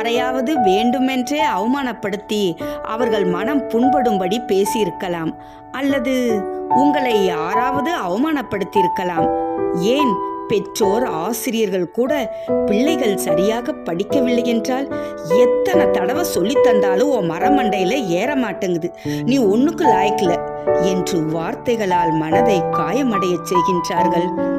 யாரையாவது வேண்டுமென்றே அவமானப்படுத்தி அவர்கள் மனம் புண்படும்படி பேசியிருக்கலாம். அல்லது உங்களை யாராவது அவமானப்படுத்தியிருக்கலாம். ஏன் பெற்றோர் ஆசிரியர்கள் கூட பிள்ளைகள் சரியாக படிக்கவில்லை என்றால்? எத்தனை தடவை சொல்லித் தந்தாலும் உன் மரமண்டையில ஏற மாட்டேங்குது நீ ஒண்ணுக்கு லாய்க்கல என்று வார்த்தைகளால் மனதை காயமடையச் செய்கின்றார்கள்.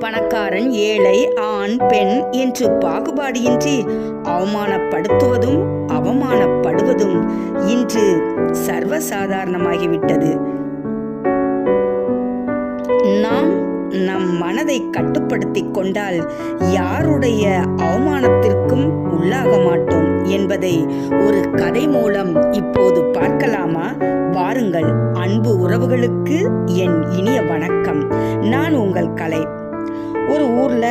பணக்காரன் ஏழை ஆண் பெண் என்று பாகுபாடியின்றி அவமானப்படுத்துவதும் அவமானப்படுவதும் இன்று சர்வசாதாரணமாகிவிட்டது. நாம் நம் மனதை கட்டுப்படுத்திக் கொண்டால் யாருடைய அவமானத்திற்கும் உள்ளாக மாட்டோம் என்பதை ஒரு கதை மூலம் இப்போது பார்க்கலாமா? வாருங்கள் அன்பு உறவுகளுக்கு என் இனிய வணக்கம். நான் உங்கள் கலை ஒரு ஊர்ல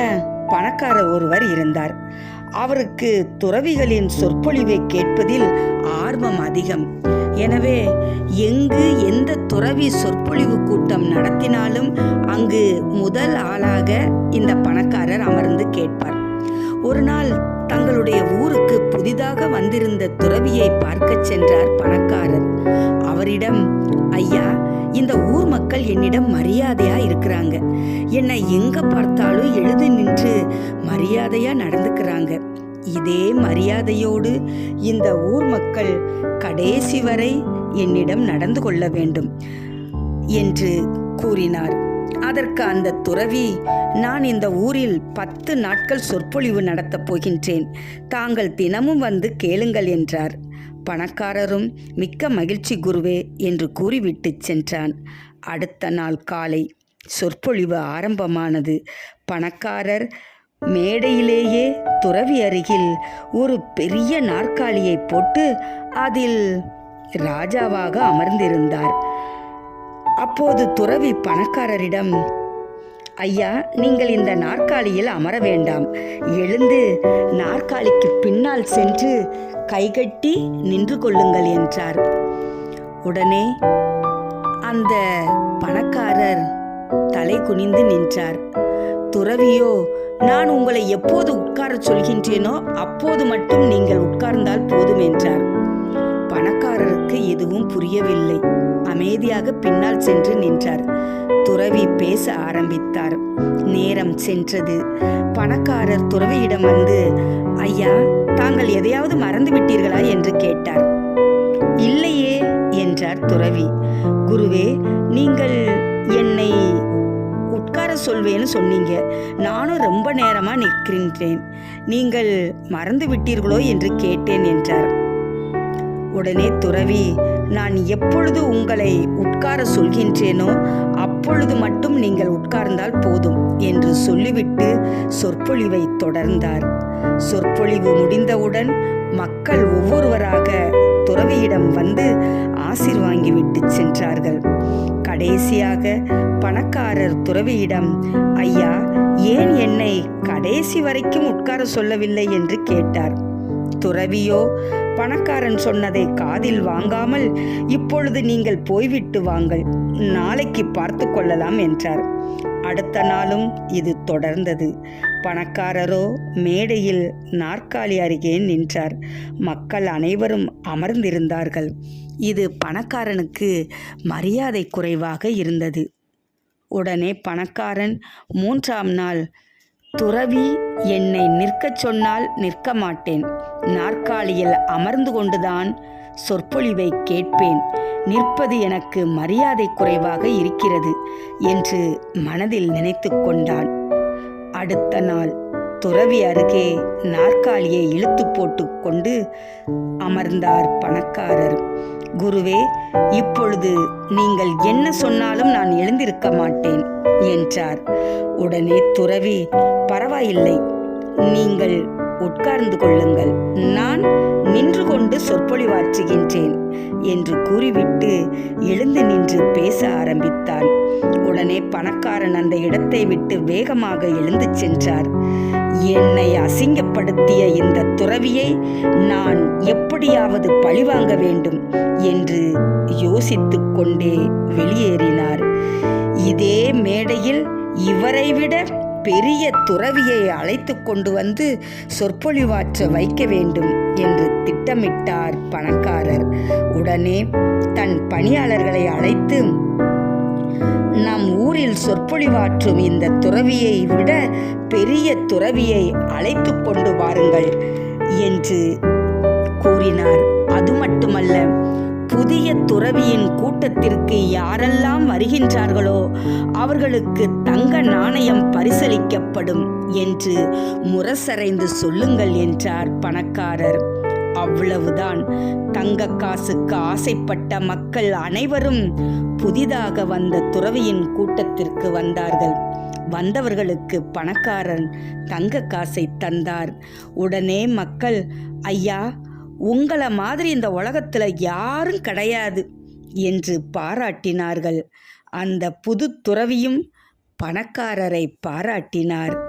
பணக்காரர் ஒருவர் இருந்தார். அவருக்கு துறவிகளின் சொற்பொழிவை கேட்பதில் ஆர்வம் அதிகம். எனவே எங்கு எந்த துறவி சொற்பொழிவு கூட்டம் நடத்தினாலும் அங்கு முதல் ஆளாக இந்த பணக்காரர் அமர்ந்து கேட்பார். ஒரு நாள் தங்களுடைய ஊருக்கு புதிதாக வந்திருந்த துறவியை பார்க்கச் சென்றார் பணக்காரர். அவரிடம் ஐயா இந்த ஊர் மக்கள் என்னிடம் மரியாதையா இருக்கிறாங்க. என்னை எங்க பார்த்தாலும் எழுது நின்று மரியாதையா நடந்துக்கிறாங்க. இதே மரியாதையோடு இந்த ஊர் மக்கள் கடைசி வரை என்னிடம் நடந்து கொள்ள வேண்டும் என்று கூறினார். அதற்கு அந்த துறவி நான் இந்த ஊரில் பத்து நாட்கள் சொற்பொழிவு நடத்தப் போகின்றேன். தாங்கள் தினமும் வந்து கேளுங்கள் என்றார். பணக்காரரும் மிக்க மகிழ்ச்சி குருவே என்று கூறிவிட்டு சென்றான். அடுத்த நாள் காலை சொற்பொழிவு ஆரம்பமானது. பணக்காரர் மேடையிலேயே துறவி அருகில் ஒரு பெரிய நாற்காலியை போட்டு அதில் ராஜாவாக அமர்ந்திருந்தார். அப்போது துறவி பணக்காரரிடம் ஐயா நீங்கள் இந்த நாற்காலியில் அமர வேண்டாம். எழுந்து நாற்காலிக்கு பின்னால் சென்று கைகட்டி நின்று கொள்ளுங்கள் என்றார். உடனே அந்த பணக்காரர் தலை குனிந்து நின்றார். துறவியோ நான் உங்களை எப்போது உட்காரச் சொல்கின்றேனோ அப்போது மட்டும் நீங்கள் உட்கார்ந்தால் போதும் என்றார். பணக்காரருக்கு எதுவும் புரியவில்லை. அமைதியாக பின்னால் சென்று நின்றார். துறவி பேச ஆரம்பித்தார். நேரம் சென்றது. பணக்காரர் துறவியிடம் வந்து ஐயா தாங்கள் எதையாவது மறந்து விட்டீர்களா? என்று கேட்டார். இல்லையே என்றார் துறவி. குருவே நீங்கள் என்னை உட்கார சொல்வேன்னு சொன்னீங்க. நானும் ரொம்ப நேரமாக நிற்கின்றேன். நீங்கள் மறந்து விட்டீர்களோ? என்று கேட்டேன் என்றார். உடனே துறவி நான் எப்பொழுது உங்களை உட்கார சொல்கின்றேனோ அப்பொழுது மட்டும் நீங்கள் உட்கார்ந்தால் போதும் என்று சொல்லிவிட்டு சொற்பொழிவை தொடர்ந்தார். சொற்பொழிவு முடிந்தவுடன் மக்கள் ஒவ்வொருவராக துறவியிடம் வந்து ஆசிர் வாங்கிவிட்டு சென்றார்கள். கடைசியாக பணக்காரர் துறவியிடம் ஐயா ஏன் என்னை கடைசி வரைக்கும் உட்கார சொல்லவில்லை? என்று கேட்டார். துறவியோ பணக்காரன் சொன்னதை காதில் வாங்காமல் இப்பொழுது நீங்கள் போய்விட்டு வாங்கள் நாளைக்கு பார்த்து கொள்ளலாம் என்றார். அடுத்த நாளும் இது தொடர்ந்தது. பணக்காரரோ மேடையில் நாற்காலி அருகே நின்றார். மக்கள் அனைவரும் அமர்ந்திருந்தார்கள். இது பணக்காரனுக்கு மரியாதை குறைவாக இருந்தது. உடனே பணக்காரன் மூன்றாம் நாள் துறவி என்னை நிற்கச் சொன்னால் நிற்க மாட்டேன் நாற்காலியில் அமர்ந்து கொண்டுதான் சொற்பொழிவை கேட்பேன். நிற்பது எனக்கு மரியாதை குறைவாக இருக்கிறது என்று மனதில் நினைத்து கொண்டான். அடுத்த நாள் துறவி அருகே நாற்காலியை இழுத்து போட்டு கொண்டு அமர்ந்தார் பணக்காரர். குருவே இப்பொழுது நீங்கள் என்ன சொன்னாலும் நான் எழுந்திருக்க மாட்டேன் என்றார். உடனே துறவி பரவாயில்லை நீங்கள் உட்கார்ந்து கொள்ளுங்கள். நான் நின்று கொண்டு சொற்பொழிவாற்றுகின்றேன் என்று கூறிவிட்டு எழுந்து நின்று பேச ஆரம்பித்தான். உடனே பணக்காரன் அந்த இடத்தை விட்டு வேகமாக எழுந்து சென்றார். என்னை அசிங்கப்படுத்திய இந்த துறவியை நான் எப்படியாவது பழிவாங்க வேண்டும் என்று யோசித்து கொண்டே வெளியேறினார். இதே மேடையில் இவரை விட பெரிய துறவியை அழைத்து கொண்டு வந்து சொற்பொழிவாற்ற வைக்க வேண்டும் என்று திட்டமிட்டார் பணக்காரர். உடனே தன் பணியாளர்களை அழைத்து நம் ஊரில் சொற்பொழிவாற்றும் இந்த துறவியை விட பெரிய துறவியை அழைத்து கொண்டு வாருங்கள் என்று கூறினார். அது மட்டுமல்ல புதிய துறவியின் கூட்டத்திற்கு யாரெல்லாம் வருகின்றார்களோ அவர்களுக்கு தங்க நாணயம் பரிசளிக்கப்படும் என்று முரசறைந்து சொல்லுங்கள் என்றார் பணக்காரர். அவ்வளவுதான். தங்க காசுக்கு ஆசைப்பட்ட மக்கள் அனைவரும் புதிதாக வந்த துறவியின் கூட்டத்திற்கு வந்தார்கள். வந்தவர்களுக்கு பணக்காரன் தங்க காசை தந்தார். உடனே மக்கள் ஐயா உங்களை மாதிரி இந்த உலகத்தில் யாரும் கிடையாது என்று பாராட்டினார்கள். அந்த புது துறவியும் பணக்காரரை பாராட்டினார்.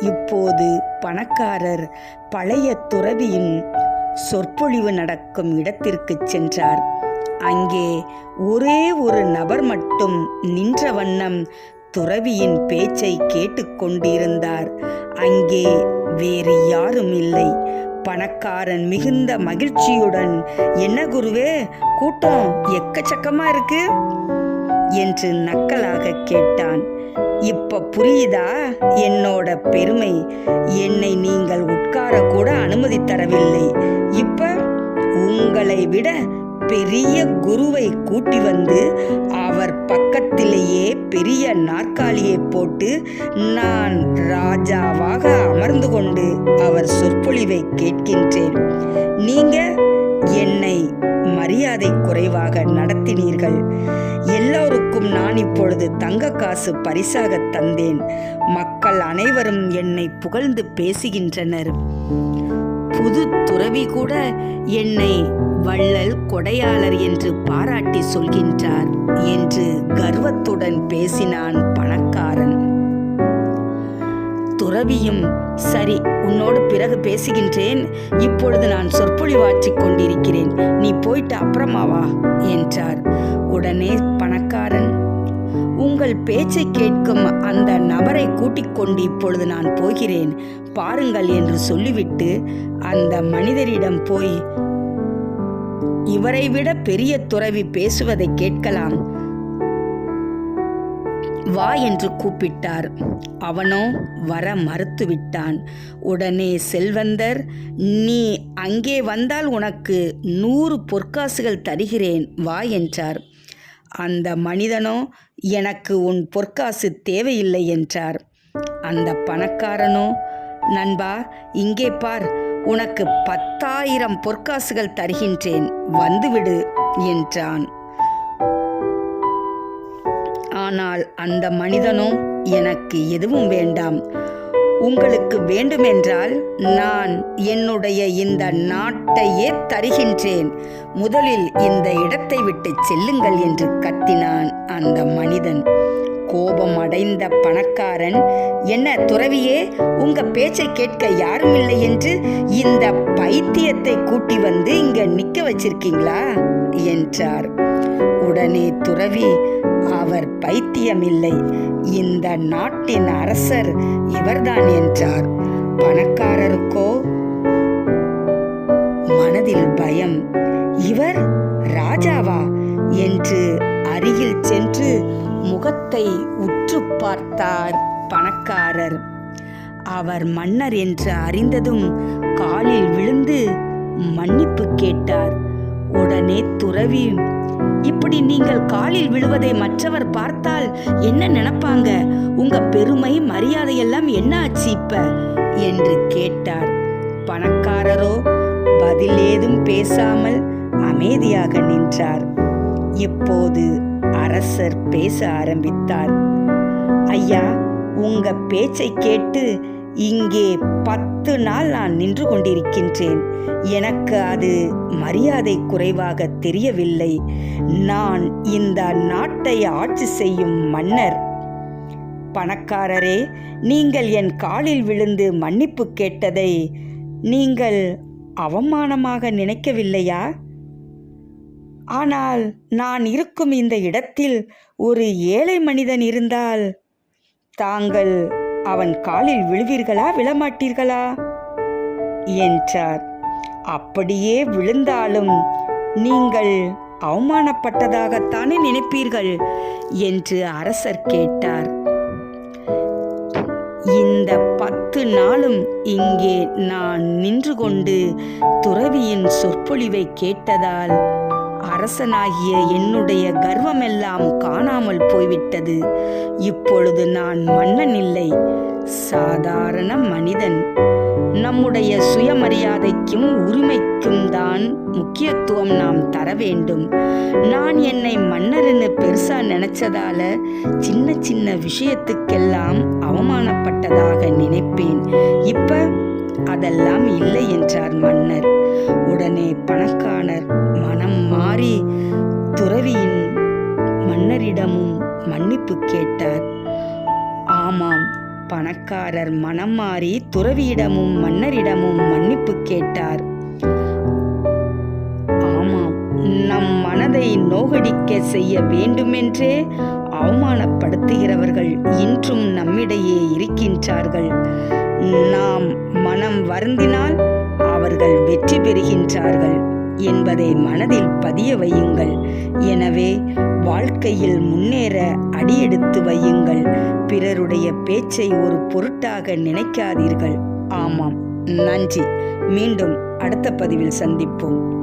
இப்போது பணக்காரர் பழைய துறவியின் சொற்பொழிவு நடக்கும் இடத்திற்கு சென்றார். அங்கே ஒரே ஒரு நபர் மட்டும் நின்ற வண்ணம் துறவியின் பேச்சை கேட்டுக்கொண்டிருந்தார் அங்கே வேறு யாரும் இல்லை. பணக்காரன் மிகுந்த மகிழ்ச்சியுடன் என்ன குருவே கூட்டம் எக்கச்சக்கமா இருக்கு? என்று நக்கலாக கேட்டான். இப்ப புரியுதா? என்னோட பெருமை. என்னை நீங்கள் உட்கார கூட அனுமதி தரவில்லை. இப்ப உங்களை விட பெரிய குருவை கூட்டி வந்து அவர் பக்கத்திலேயே பெரிய நாற்காலியை போட்டு நான் ராஜாவாக அமர்ந்து கொண்டு அவர் சொற்பொழிவை கேட்கின்றேன். நீங்க என்னை மரியாதை குறைவாக நடத்தினீர்கள். எல்லோருக்கும் நான் இப்பொழுது தங்க காசு பரிசாக தந்தேன். மக்கள் அனைவரும் என்னை புகழ்ந்து பேசுகின்றனர். புது துறவி கூட என்னை வள்ளல் கொடையாளர் என்று பாராட்டி சொல்கின்றார் என்று கர்வத்துடன் பேசினான் பணக்காரன். துறவியும் சரி உன்னோடு பிறகு பேசுகின்றேன். இப்பொழுது நான் சொற்பொழிவாற்றிக் கொண்டிருக்கிறேன். நீ போயிட்டு அப்புறமாவா என்றார். உடனே பணக்காரன் உங்கள் பேச்சை கேட்கும் அந்த நபரை கூட்டிக் கொண்டு இப்பொழுது நான் போகிறேன். பாருங்கள் என்று சொல்லிவிட்டு அந்த மனிதரிடம் போய் இவரை விட பெரிய துறவி பேசுவதை கேட்கலாம். வா என்று கூப்பிட்டார். அவனோ வர மறுத்துவிட்டான். உடனே செல்வந்தர் நீ அங்கே வந்தால் உனக்கு நூறு பொற்காசுகள் தருகிறேன். வா என்றார். அந்த மனிதனோ எனக்கு உன் பொற்காசு தேவையில்லை என்றார். அந்த பணக்காரனோ நண்பா இங்கே பார் உனக்கு பத்தாயிரம் பொற்காசுகள் தருகின்றேன் வந்துவிடு என்றான். ஆனால் அந்த மனிதனோ எனக்கு எதுவும் வேண்டாம் உங்களுக்கு வேண்டுமென்றால் நான் என்னுடைய இந்த நாட்டையே தருகின்றேன். முதலில் இந்த இடத்தை விட்டு செல்லுங்கள் என்று கத்தினான் அந்த மனிதன். கோபம் அடைந்த பணக்காரன் என்ன துறவியே உங்க பேச்சை கேட்க யாரும் இல்லை என்று இந்த பைத்தியத்தை கூட்டி வந்து இங்க நிக்க வச்சிருக்கீங்களா? என்றார். உடனே துறவி அவர் பைத்தியமில்லை. இந்த நாட்டின் அரசர் அவர்தான் என்றார். பணக்காரருக்கோ? மனதில் பயம். இவர் ராஜாவா? என்று அருகில் சென்று முகத்தை உற்று பார்த்தார் பணக்காரர். அவர் மன்னர் என்று அறிந்ததும் காலில் விழுந்து மன்னிப்பு கேட்டார். உடனே துறவி இப்படி நீங்கள் காலில் விழுவதை மற்றவர் பார்த்தால் என்ன நினைப்பாங்க? உங்க பெருமை மரியாதை எல்லாம் என்ன ஆச்சு இப்ப? என்று கேட்டார். பணக்காரரோ பதில் ஏதும் பேசாமல் அமைதியாக நின்றார். இப்போது அரசர் பேச ஆரம்பித்தார். ஐயா உங்க பேச்சை கேட்டு இங்கே பத்து நாள் நான் நின்று கொண்டிருக்கின்றேன். எனக்கு அது மரியாதை குறைவாக தெரியவில்லை. நான் இந்த நாட்டை ஆட்சி செய்யும் மன்னர். பணக்காரரே நீங்கள் என் காலில் விழுந்து மன்னிப்பு கேட்டதை நீங்கள் அவமானமாக நினைக்கவில்லையா? ஆனால் நான் இருக்கும் இந்த இடத்தில் ஒரு ஏழை மனிதன் இருந்தால் தாங்கள் அவன் காலில் விழுவீர்களா விழமாட்டீர்களா? என்றார். அப்படியே விழுந்தாலும் நீங்கள் அவமானப்பட்டதாகத்தானே நினைப்பீர்கள்? என்று அரசர் கேட்டார். இந்த பத்து நாளும் இங்கே நான் நின்று கொண்டு துறவியின் சொற்பொழிவை கேட்டதால் அரசனாகிய என்னுடைய கர்வமெல்லாம் காணாமல் போய்விட்டது. இப்பொழுது நான் மன்னன் இல்லை சாதாரண மனிதன். நம்முடைய சுயமரியாதைக்கும் உரிமைக்கும் தான் முக்கியத்துவம் நாம் தர வேண்டும். நான் என்னை மன்னர்னு பெருசா நினைச்சதால சின்ன சின்ன விஷயத்துக்கெல்லாம் அவமானப்பட்டதாக நினைப்பேன். இப்ப அதெல்லாம் இல்லை என்றார் மன்னர். உடனே பணக்காரர் மனம் மாறி துறவியின் மன்னரிடமும் மன்னிப்பு கேட்டார். ஆமாம் பணக்காரர் மனம் மாறி துறவியிடமும் மன்னரிடமும் மன்னிப்பு கேட்டார். ஆமாம் நம் மனதை நோகடிக்க செய்ய வேண்டுமென்றே அவமானப்படுத்துகிறவர்கள் இன்றும் நம்மிடையே இருக்கின்றார்கள். நாம் நாம் வருந்தினால் அவர்கள் வெற்றி பெறுகின்றார்கள் என்பதை மனதில் பதிய வையுங்கள். எனவே வாழ்க்கையில் முன்னேற அடியெடுத்து வையுங்கள். பிறருடைய பேச்சை ஒரு பொருட்டாக நினைக்காதீர்கள். ஆமாம். நன்றி. மீண்டும் அடுத்த பதிவில் சந்திப்போம்.